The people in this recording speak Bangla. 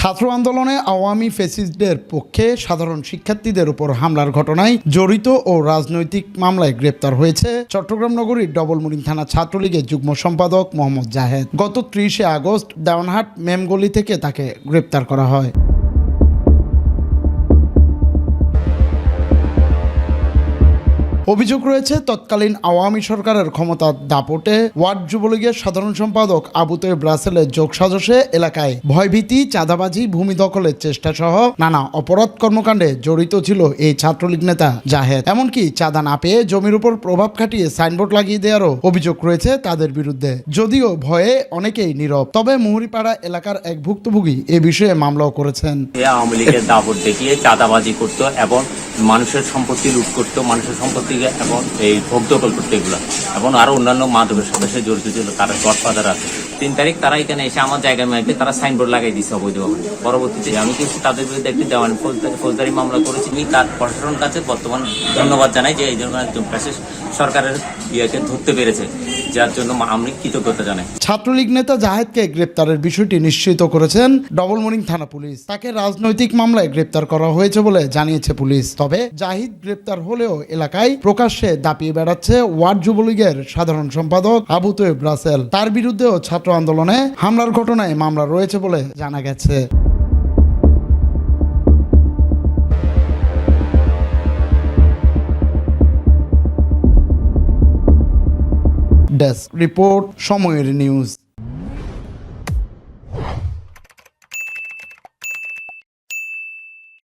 ছাত্র আন্দোলনে আওয়ামী ফেসিস্টদের পক্ষে সাধারণ শিক্ষার্থীদের উপর হামলার ঘটনায় জড়িত ও রাজনৈতিক মামলায় গ্রেপ্তার হয়েছে চট্টগ্রাম নগরীর ডবলমুরিং থানা ছাত্রলীগের যুগ্ম সম্পাদক মোহাম্মদ জাহেদ। গত ত্রিশে আগস্ট দেওয়ানহাট মেমগলি থেকে তাকে গ্রেপ্তার করা হয়। অভিযোগ রয়েছে, তৎকালীন আওয়ামী সরকারের ক্ষমতার দাপটে ওয়ার্ড যুবলীগের সাধারণ সম্পাদক আবু তৈব রাসেলের যোগ সাজসে এলাকায় ভয়ভীতি, চাঁদাবাজি, ভূমি দখলের চেষ্টা সহ নানা অপরাধ কর্মকাণ্ডে জড়িত ছিল এই ছাত্রলীগ নেতা জাহেদ। এমনকি চাঁদা না পেয়ে জমির উপর প্রভাব খাটিয়ে সাইনবোর্ড লাগিয়ে দেওয়ারও অভিযোগ রয়েছে তাদের বিরুদ্ধে। যদিও ভয়ে অনেকেই নীরব, তবে মুহুরিপাড়া এলাকার এক ভুক্তভোগী এ বিষয়ে মামলাও করেছেন। আওয়ামী লীগের দাপট দেখিয়ে চাঁদাবাজি করতো এবং মানুষের সম্পত্তি লুট করতো, মানুষের সম্পত্তিকে এবং এই ভোগ দখল করতো এগুলো। এবং আরও অন্যান্য মাদকের সাথে সে জড়িত ছিল তারা গডফাদার আছে। তিন তারিখ তারা এখানে এসে আমার জায়গায় মাইকে তারা সাইনবোর্ড লাগাই দিয়েছে অবৈধভাবে পরবর্তীতে আমি কিন্তু তাদের বিরুদ্ধে একটি দেওয়ানি ফৌজদারি মামলা করেছি। আমি তার প্রশাসন কাছে বর্তমান ধন্যবাদ জানাই যে এই কাছে সরকারের ইয়েকে ধরতে পেরেছে। যার জন্য আমি কৃতজ্ঞতা জানাই। ছাত্রলীগ নেতা জাহেদকে গ্রেপ্তারের বিষয়টি নিশ্চিত করেছেন থানা পুলিশ। তাকে রাজনৈতিক মামলায় গ্রেপ্তার করা হয়েছে বলে জানিয়েছে পুলিশ। তবে জাহিদ গ্রেপ্তার হলেও এলাকায় প্রকাশ্যে দাপিয়ে বেড়াচ্ছে ওয়ার্ড যুবলীগের সাধারণ সম্পাদক আবু তৈব রাসেল। তার বিরুদ্ধেও ছাত্র আন্দোলনে হামলার ঘটনায় মামলা রয়েছে বলে জানা গেছে। ডেস্ক রিপোর্ট সময়ের নিউজ